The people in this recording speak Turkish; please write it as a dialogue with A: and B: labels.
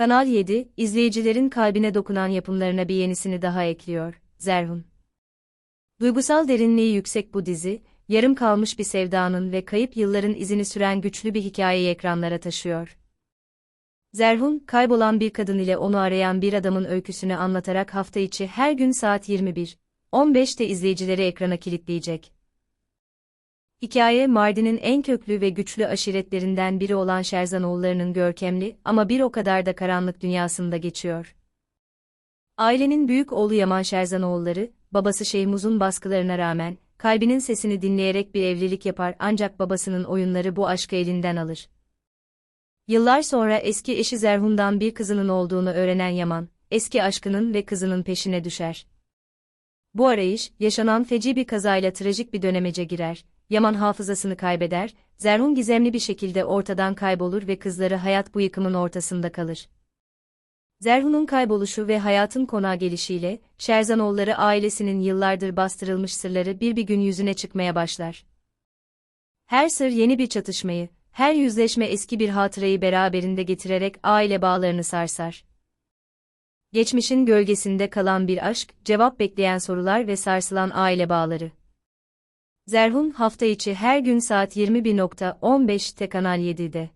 A: Kanal 7, izleyicilerin kalbine dokunan yapımlarına bir yenisini daha ekliyor, Zerhun. Duygusal derinliği yüksek bu dizi, yarım kalmış bir sevdanın ve kayıp yılların izini süren güçlü bir hikayeyi ekranlara taşıyor. Zerhun, kaybolan bir kadın ile onu arayan bir adamın öyküsünü anlatarak hafta içi her gün saat 21, 15'te izleyicileri ekrana kilitleyecek. Hikaye Mardin'in en köklü ve güçlü aşiretlerinden biri olan Şerzanoğulları'nın görkemli ama bir o kadar da karanlık dünyasında geçiyor. Ailenin büyük oğlu Yaman Şerzanoğulları, babası Şeyhmuz'un baskılarına rağmen, kalbinin sesini dinleyerek bir evlilik yapar ancak babasının oyunları bu aşkı elinden alır. Yıllar sonra eski eşi Zerhun'dan bir kızının olduğunu öğrenen Yaman, eski aşkının ve kızının peşine düşer. Bu arayış, yaşanan feci bir kazayla trajik bir dönemece girer. Yaman hafızasını kaybeder, Zerhun gizemli bir şekilde ortadan kaybolur ve kızları hayat bu yıkımın ortasında kalır. Zerhun'un kayboluşu ve hayatın konağa gelişiyle, Şerzanoğulları ailesinin yıllardır bastırılmış sırları bir bir gün yüzüne çıkmaya başlar. Her sır yeni bir çatışmayı, her yüzleşme eski bir hatırayı beraberinde getirerek aile bağlarını sarsar. Geçmişin gölgesinde kalan bir aşk, cevap bekleyen sorular ve sarsılan aile bağları. Zerhun hafta içi her gün saat 21.15'te Kanal 7'de.